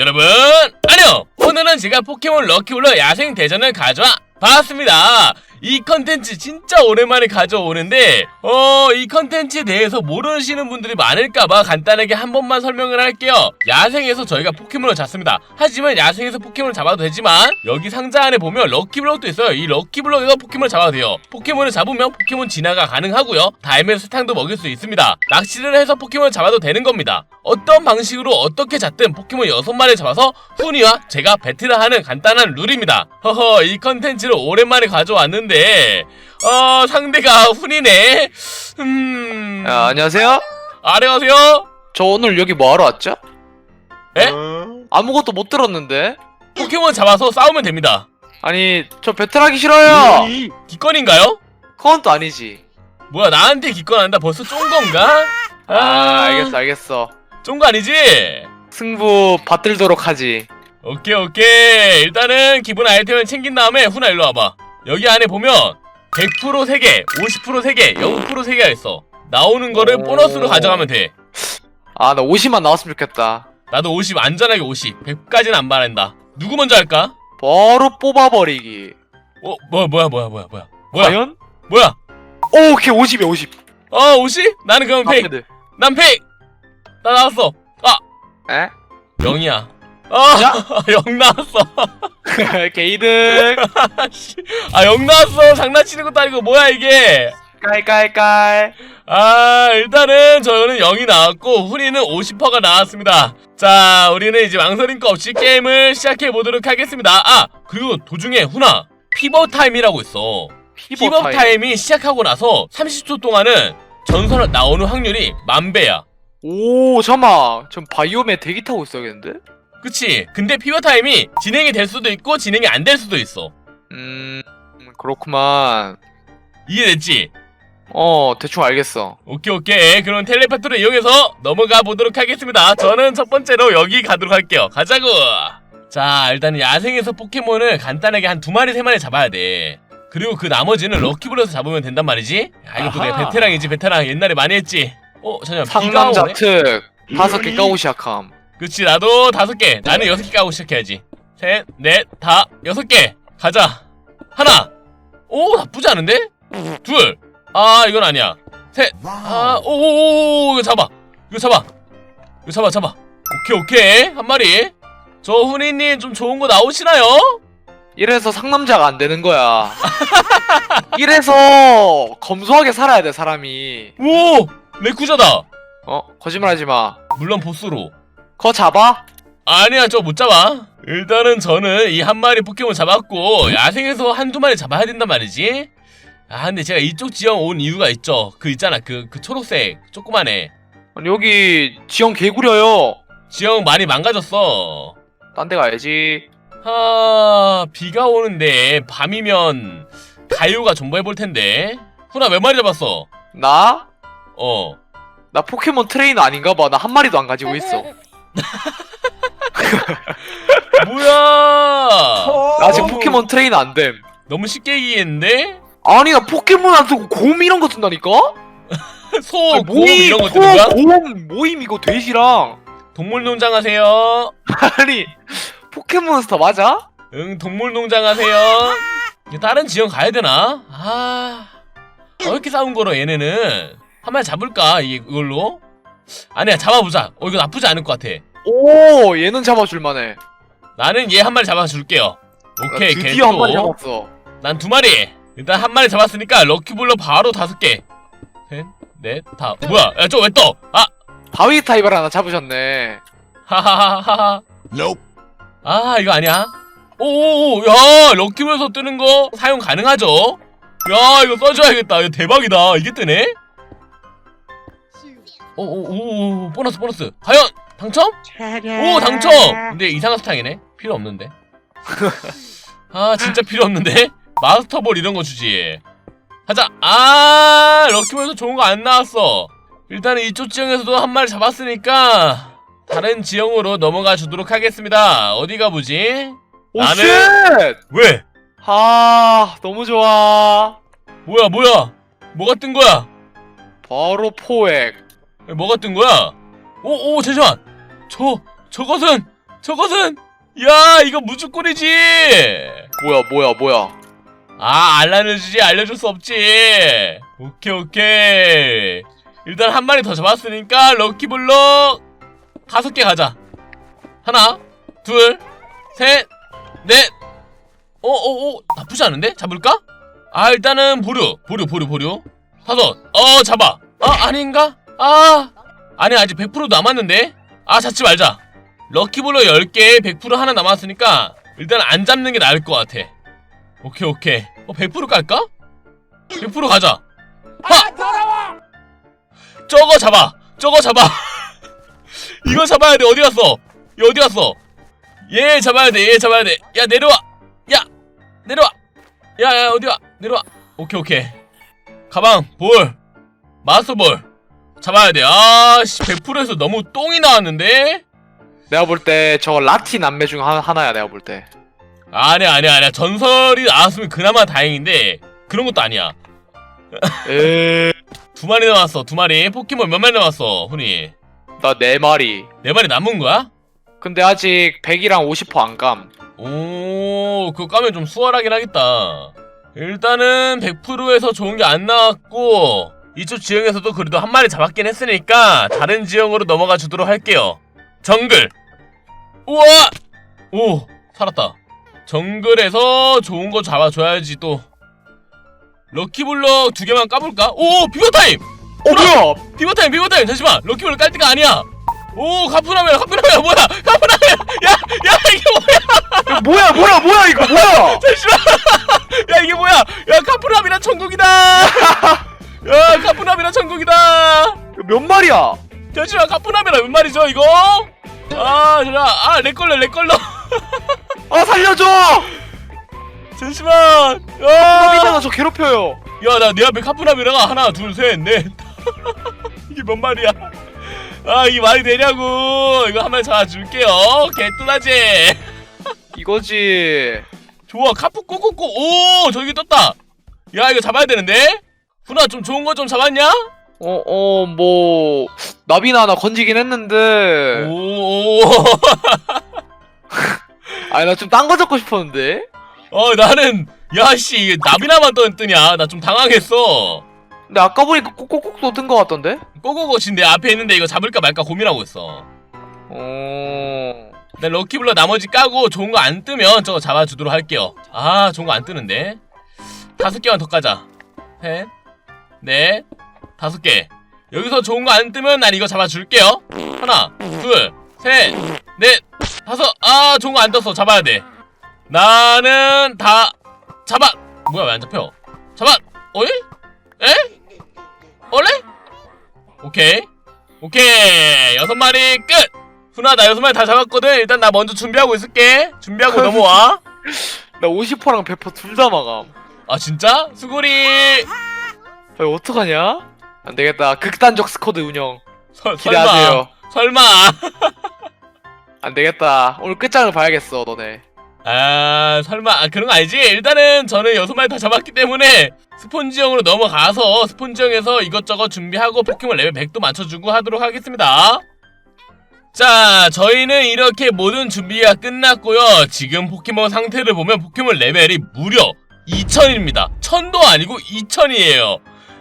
여러분 안녕! 오늘은 제가 포켓몬 럭키블러 야생 대전을 가져와 봤습니다 이 컨텐츠 진짜 오랜만에 가져오는데 어 이 컨텐츠에 대해서 모르시는 분들이 많을까봐 간단하게 한 번만 설명을 할게요. 야생에서 저희가 포켓몬을 잡습니다. 하지만 야생에서 포켓몬을 잡아도 되지만 여기 상자 안에 보면 럭키블럭도 있어요. 이 럭키블럭에서 포켓몬을 잡아도 돼요. 포켓몬을 잡으면 포켓몬 진화가 가능하고요. 다이메 수탕도 먹일 수 있습니다. 낚시를 해서 포켓몬을 잡아도 되는 겁니다. 어떤 방식으로 어떻게 잡든 포켓몬 6마리를 잡아서 훈이와 제가 배틀을 하는 간단한 룰입니다. 허허 이 컨텐츠를 오랜만에 가져왔는데 어 상대가 훈이네 음 야, 안녕하세요. 안녕하세요 저 오늘 여기 뭐 하러 왔죠? 에? 아무것도 못 들었는데. 포켓몬 잡아서 싸우면 됩니다 아니, 저 배틀하기 싫어요. 기권인가요? 그건 또 아니지. 뭐야 나한테 기권한다 벌써 쫀 건가? 아, 알겠어, 알겠어. 쫀거 아니지? 승부 받들도록 하지. 오케이 오케이 일단은 기본 아이템을 챙긴 다음에 훈아 일로 와봐 여기 안에 보면 100% 3개 50% 3개 0% 3개가 있어 나오는 거를 오. 보너스로 가져가면 돼 아, 나 50만 나왔으면 좋겠다. 나도 50 안전하게 50 100까지는 안 바란다 누구 먼저 할까? 바로 뽑아버리기. 어 뭐야 뭐야 뭐야 뭐야 뭐야 뭐야 과연? 뭐야 오, 오케이, 50이야, 50. 어 50? 나는 그럼 팩! 아, 난 팩! 나 나왔어 아 에? 0이야 아0 나왔어 게이득. 씨. 아, 영 나왔어. 장난치는 것도 아니고, 뭐야, 이게. 깔깔깔. 아, 일단은 저는 0이 나왔고, 훈이는 50%가 나왔습니다. 자, 우리는 이제 망설임 거 없이 게임을 시작해 보도록 하겠습니다. 아, 그리고 도중에 훈아, 피버 타임이라고 있어. 피버, 피버 타임. 타임이 시작하고 나서 30초 동안은 전설 나오는 확률이 만 배야. 오, 잠깐만. 전 바이옴에 대기 타고 있어야겠는데? 그치? 근데 피버 타임이 진행이 될 수도 있고, 진행이 안 될 수도 있어. 음, 그렇구만. 이해됐지? 어, 대충 알겠어. 오케이 오케이 그럼 텔레파트를 이용해서 넘어가 보도록 하겠습니다 저는 첫 번째로 여기 가도록 할게요 가자고 자 일단 야생에서 포켓몬을 간단하게 한 두 마리 세 마리 잡아야 돼 그리고 그 나머지는 럭키블에서 잡으면 된단 말이지 야 이것도 내가. 베테랑이지 베테랑 옛날에 많이 했지 어 잠시만 비가 상남자 오네 특 다섯 개 까고 시작함. 그치 나도 다섯 개. 나는 여섯 개 까고 시작해야지. 셋 넷 다 여섯 개. 가자. 하나. 오 나쁘지 않은데? 둘 아 이건 아니야. 셋 아 오오오 이거 잡아. 이거 잡아. 이거 잡아 잡아. 오케이 오케이. 한 마리. 저 훈이님 좀 좋은 거 나오시나요? 이래서 상남자가 안 되는 거야. 이래서 검소하게 살아야 돼 사람이. 오 레쿠자다. 어 거짓말하지 마. 물론 보스로 거 잡아? 아니야 저 못 잡아 일단은 저는 이 한 마리 포켓몬 잡았고 야생에서 한두 마리 잡아야 된단 말이지 아 근데 제가 이쪽 지형 온 이유가 있죠 그 있잖아 그, 그 초록색 조그만해 아니 여기 지형 개구려요. 지형 많이 망가졌어 딴 데 가야지. 하 비가 오는데 밤이면 가요가 존버해볼 텐데 훈아 몇 마리 잡았어? 나? 어나 포켓몬 트레이너 아닌가 봐. 나 한 마리도 안 가지고 있어. 뭐야 나 아직 포켓몬 트레이너 안 됨. 너무 쉽게 얘기했는데? 아니 나 포켓몬 안 쓰고 곰 이런 거 쓴다니까? 소, 아니, 곰 이런 거 뜨는 거야? 곰 모임 이거 돼지랑 동물 농장 하세요 아니 포켓몬스터 맞아? 응 동물 농장 하세요 다른 지형 가야 되나? 아 어, 이렇게 싸운 거로 얘네는 한 마리 잡을까 이- 이걸로? 아니야 잡아보자. 어 이거 나쁘지 않을 것 같아. 오 얘는 잡아줄만해. 나는 얘 한 마리 잡아줄게요. 오케이 나 드디어 한 마리 개또 잡았어. 난두 마리. 일단 한 마리 잡았으니까 럭키블러 바로 다섯 개셋넷다. 뭐야? 야 저거 왜 떠? 아! 바위 타입을 하나 잡으셨네. 하하하하 아 이거 아니야? 오오오 야 럭키블러에서 뜨는 거 사용 가능하죠? 야 이거 써줘야겠다. 이거 대박이다. 이게 뜨네 오오오 보너스 보너스. 과연 당첨? 오 당첨! 근데 이상한 스탕이네. 필요 없는데. 아 진짜 필요 없는데? 마스터볼 이런 거 주지. 가자. 아 럭키볼에서 좋은 거 안 나왔어. 일단은 이쪽 지형에서도 한 마리 잡았으니까 다른 지형으로 넘어가 주도록 하겠습니다. 어디 가보지? 오 나는- 쉣! 왜? 아 너무 좋아. 뭐야 뭐야? 뭐가 뜬 거야? 바로 포획. 뭐가 뜬 거야? 오 오 잠시만 저 저것은 저것은! 야 이거 무조건이지! 뭐야 뭐야 뭐야? 아 알려주지 알려줄 수 없지! 오케이 오케이! 일단 한 마리 더 잡았으니까 럭키블럭 다섯 개 가자. 하나 둘 셋 넷! 어 어 어 나쁘지 않은데? 잡을까? 아 일단은 보류 보류 보류 보류. 다섯! 어 잡아! 아 아닌가? 아! 아니 아직 100% 남았는데? 아 잡지 말자. 럭키블럭 10개 100% 하나 남았으니까 일단 안 잡는 게 나을 것 같아. 오케이 오케이. 어 100% 깔까? 100% 가자. 하! 저거 잡아! 저거 잡아! 이거 잡아야 돼. 어디 갔어? 얘 어디 갔어? 얘 잡아야 돼얘 잡아야 돼야 내려와! 야! 내려와! 야야 어디가 내려와! 오케이 오케이. 가방 볼. 마스터 볼 잡아야 돼. 아씨 100%에서 너무 똥이 나왔는데? 내가 볼 때 저거 라티 남매 중 하, 하나야 내가 볼 때. 아니야 아니야 아니야. 전설이 나왔으면 그나마 다행인데 그런 것도 아니야. 에나 두 마리 남았어 두 마리. 포켓몬 몇 마리 남았어 훈이? 네 마리. 네 마리 남은 거야? 근데 아직 100이랑 50%안 감. 오 그거 까면 좀 수월하긴 하겠다. 일단은 100%에서 좋은 게 안 나왔고 이쪽 지형에서도 그래도 한 마리 잡았긴 했으니까 다른 지형으로 넘어가 주도록 할게요. 정글. 우와! 오 살았다. 정글에서 좋은 거 잡아줘야지 또. 럭키블럭 두 개만 까볼까? 오 비버타임! 어 뭐야? 비버타임 비버타임! 잠시만 럭키블럭 깔 때가 아니야. 오 카푸나메라 카푸나메라 뭐야? 카푸나메라 야야 이게 뭐야? 이거 뭐야 뭐야 뭐야 이거 뭐야? 잠시만. 야 이게 뭐야? 야 카푸나미라 천국이다 야 카푸나미라 천국이다! 몇 마리야? 잠시만 카푸나미라 몇 마리죠 이거? 아 잠시만 아 렉걸려 렉걸려. 아 살려줘! 잠시만. 너비잖아 저 괴롭혀요. 야나 내 앞에 카푸나미라가 하나 둘셋넷. 이게 뭔 말이야? 아 이게 말이 되냐고. 이거 한 마리 잡아줄게요. 개뚜다제 이거지. 좋아 카푸 꼬꼬꼬. 오 저기 떴다. 야 이거 잡아야 되는데 훈아 좀 좋은 거 좀 잡았냐? 어 어 뭐 나비나 하나 건지긴 했는데. 오, 아니 나 좀 딴 거 잡고 싶었는데. 어 나는 야씨 나비나만 떠 뜨냐? 나 좀 당황했어. 근데 아까 보니까 꼭꼭꼭 뜬거 같던데? 꼬꼬꼬 지금 내 앞에 있는데 이거 잡을까 말까 고민하고 있어. 어. 나 럭키블럭 나머지 까고 좋은 거 안 뜨면 저거 잡아주도록 할게요. 아 좋은 거 안 뜨는데? 다섯 개만 더 까자. 셋 넷 다섯 개. 여기서 좋은 거 안 뜨면 난 이거 잡아줄게요. 하나 둘셋넷. 다섯. 아 좋은 거 안 떴어. 잡아야 돼. 나는 다 잡아. 뭐야 왜 안 잡혀? 잡아. 어이? 에? 원래? 오케이. 오케이. 여섯 마리 끝. 훈아 나 여섯 마리 다 잡았거든. 일단 나 먼저 준비하고 있을게. 준비하고 넘어와. 나 50%랑 100%둘 다 마감. 아 진짜? 수고리 아, 이거 어떡하냐? 안 되겠다. 극단적 스쿼드 운영. 설, 기대하세요. 설마. 설마. 안 되겠다. 오늘 끝장을 봐야겠어 너네. 아 설마. 아, 그런 거 아니지? 일단은 저는 여섯 마리 다 잡았기 때문에 스폰지형으로 넘어가서 스폰지형에서 이것저것 준비하고 포켓몬 레벨 100도 맞춰주고 하도록 하겠습니다. 자 저희는 이렇게 모든 준비가 끝났고요. 지금 포켓몬 상태를 보면 포켓몬 레벨이 무려 2000입니다. 1000도 아니고 2000이에요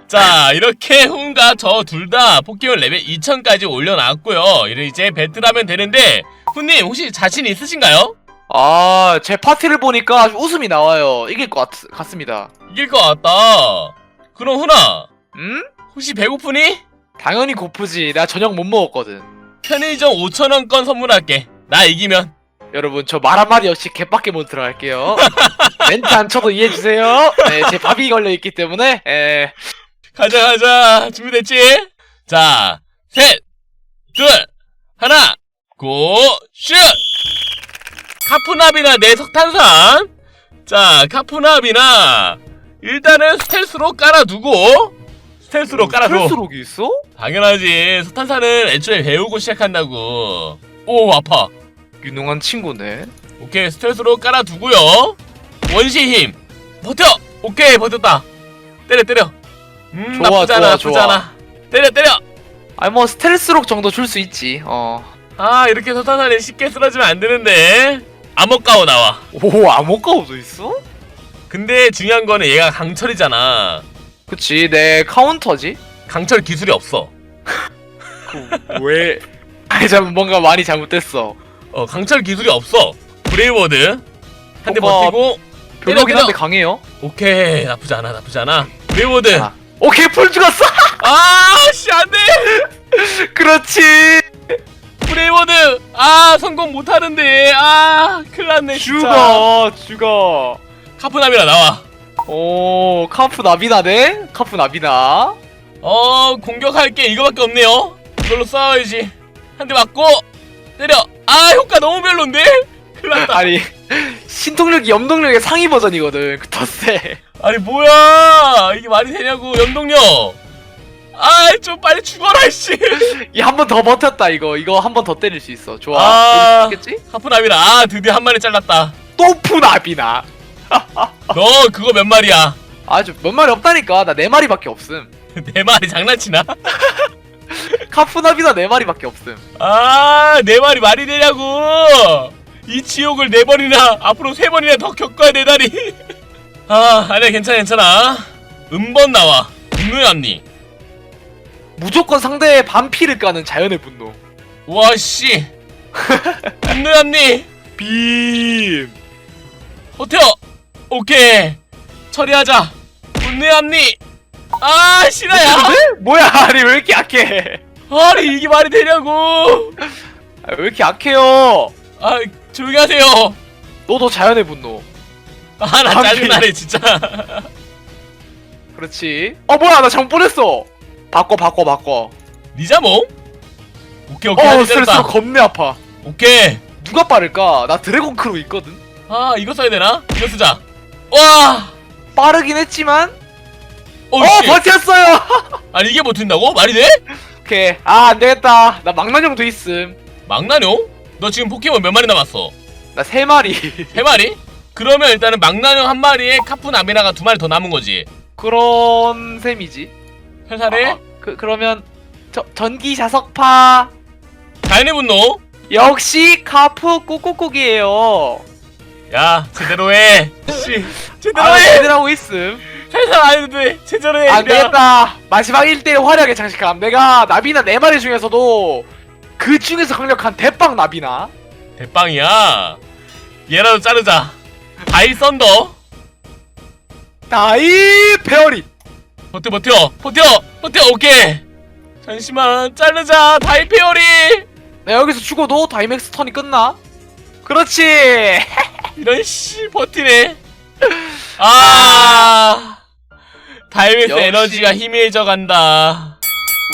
자 이렇게 훈과 저 둘 다 포켓몬 레벨 2000까지 올려놨고요 이제 이제 배틀하면 되는데 훈님 혹시 자신 있으신가요? 아 제 파티를 보니까 아주 웃음이 나와요 이길 것 같, 같습니다 이길 것 같다. 그럼 훈아, 음? 혹시 배고프니? 당연히 고프지 나 저녁 못 먹었거든 편의점 5천원권 선물할게. 나 이기면. 여러분 저 말 한마디 없이 개밖에 못 들어갈게요 멘트 안 쳐도 이해해주세요 네, 제 밥이 걸려있기 때문에 에, 가자, 가자. 준비됐지? 자, 셋, 둘, 하나, 고, 슛! 카푸나비나 내 석탄산. 자, 카푸나비나. 일단은 스텔스로 깔아두고, 스텔스로 깔아줘. 풀스록이 있어? 당연하지. 석탄산은 애초에 배우고 시작한다고. 오, 아파. 유능한 친구네 오케이 스트레스로 깔아두고요 원시 힘 버텨 오케이 버텼다 때려 때려 음 좋아, 나쁘잖아 좋아, 나쁘잖아. 때려 때려! 아니 뭐 스텔스록 정도 줄 수 있지. 어. 아 이렇게 서탄산이 쉽게 쓰러지면 안 되는데. 암흑가오 나와. 오 암호가오도 있어? 근데 중요한 거는 얘가 강철이잖아. 그치 내 카운터지? 강철 기술이 없어. 그 왜? 아니 잠 뭔가 많이 잘못됐어. 어 강철 기술이 없어. 브레이워드. 한 대 뭔가 버티고. 별로긴 때려, 한데 강해요? 오케이 나쁘지 않아 나쁘지 않아. 브레이워드. 아. 오케이 풀 죽었어! 아씨 안돼! 그렇지! 브레이워드! 아 성공 못하는데. 아 큰일났네 진짜. 죽어 죽어. 카프나미라 나와. 오 카프 나비나네? 카프 나비나? 어 공격할 게 이거밖에 없네요. 이걸로 싸워야지. 한 대 맞고 때려. 아 효과 너무 별론데? 큰일났다. 아니 신통력이 염동력의 상위 버전이거든 그 덧세 아니 뭐야! 이게 말이 되냐고 연동력! 아좀 빨리 죽어라 씨! 이 한 번 더 버텼다 이거. 이거 한 번 더 때릴 수 있어. 좋아. 아. 이겼지? 카프나미라 아 드디어 한 마리 잘랐다. 또프 나비나. 너 그거 몇 마리야? 아주 몇 마리 없다니까. 나 네 마리밖에 없음. 네 마리 장난치나? 카프 나비나 네 마리밖에 없음. 아네 마리 말이 되냐고 이 지옥을 네 번이나 앞으로 세 번이나 더 겪어야 되다니. 아 아니야 괜찮아 괜찮아. 음번 나와. 분노의 무조건 상대의 반피를 까는 자연의 분노. 와씨. 분노의 앞니. 빔. 버텨. 오케이. 처리하자. 앞니. 아 근데? 뭐야? 아니 왜 이렇게 약해? 아니 이게 말이 되냐고. 아, 왜 이렇게 약해요? 아 조용히 하세요. 너도 자연의 분노. 아나 앞니. 짜증나네 진짜. 그렇지. 어 뭐야 나 잘못 보냈어. 바꿔 바꿔 바꿔. 리자몽 오케이 오케이. 어 스트레스 때렸다. 겁내 아파. 오케이. 누가 빠를까? 나 드래곤 크루 있거든. 아 이거 써야 되나? 이거 쓰자. 와! 빠르긴 했지만. 어 오씨. 버텼어요. 아니 이게 버틴다고? 말이 돼? 오케이. 아 안 되겠다. 나 망나뇽 도 있음. 망나뇽? 너 지금 포켓몬 몇 마리 남았어? 나 세 마리. 세 마리? 그러면 일단은 망나뇽 한 마리에 카푸나미라가 두 마리 더 남은 거지. 그런 셈이지. 살살해 아, 그 그러면 저, 전기 자석파. 자연의 분노? 역시 카프 꾹꾹꾹이에요. 야 제대로 해. 씨, 제대로 아 해. 제대로 하고 있음. 살살 안 돼. 제대로 해안 그냥. 되겠다. 마지막 1대1 화려하게 장식함. 내가 나비나 네 마리 중에서도 그 중에서 강력한 대빵 나비나? 대빵이야. 얘라도 자르자. 다이 썬더. 나이 페어리. 버텨 버텨 버텨 버텨 오케이. 잠시만 자르자. 다이 페어리. 나 여기서 죽어도 다이맥스 턴이 끝나? 그렇지. 이런 씨 버티네. 아. 다이맥스 역시. 에너지가 희미해져 간다.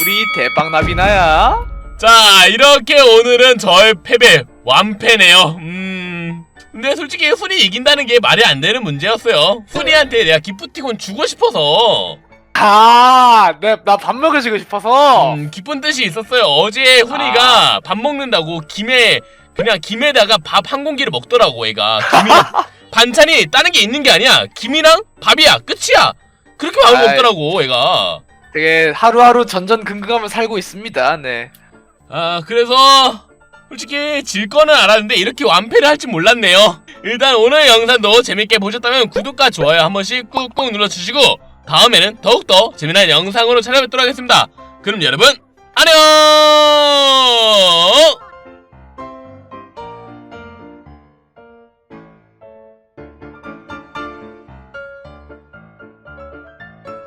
우리 대빵 나비나야 자 이렇게 오늘은 저의 패배 완패네요. 음. 근데 솔직히 훈이 이긴다는 게 말이 안 되는 문제였어요. 훈이한테 내가 기프티콘 주고 싶어서 아나 밥 먹여주고 싶어서 음, 기쁜 뜻이 있었어요. 어제 훈이가 밥 먹는다고 김에 그냥 김에다가 밥 한 공기를 먹더라고 얘가. 김이 반찬이 다른 게 있는 게 아니야. 김이랑 밥이야. 끝이야. 그렇게 밥을 아이. 먹더라고 얘가. 되게 하루하루 전전긍긍하며 살고 있습니다 네 아 그래서 솔직히 질 거는 알았는데 이렇게 완패를 할 줄 몰랐네요. 일단 오늘 영상도 재밌게 보셨다면 구독과 좋아요 한 번씩 꾹꾹 눌러주시고 다음에는 더욱더 재미난 영상으로 찾아뵙도록 하겠습니다. 그럼 여러분 안녕!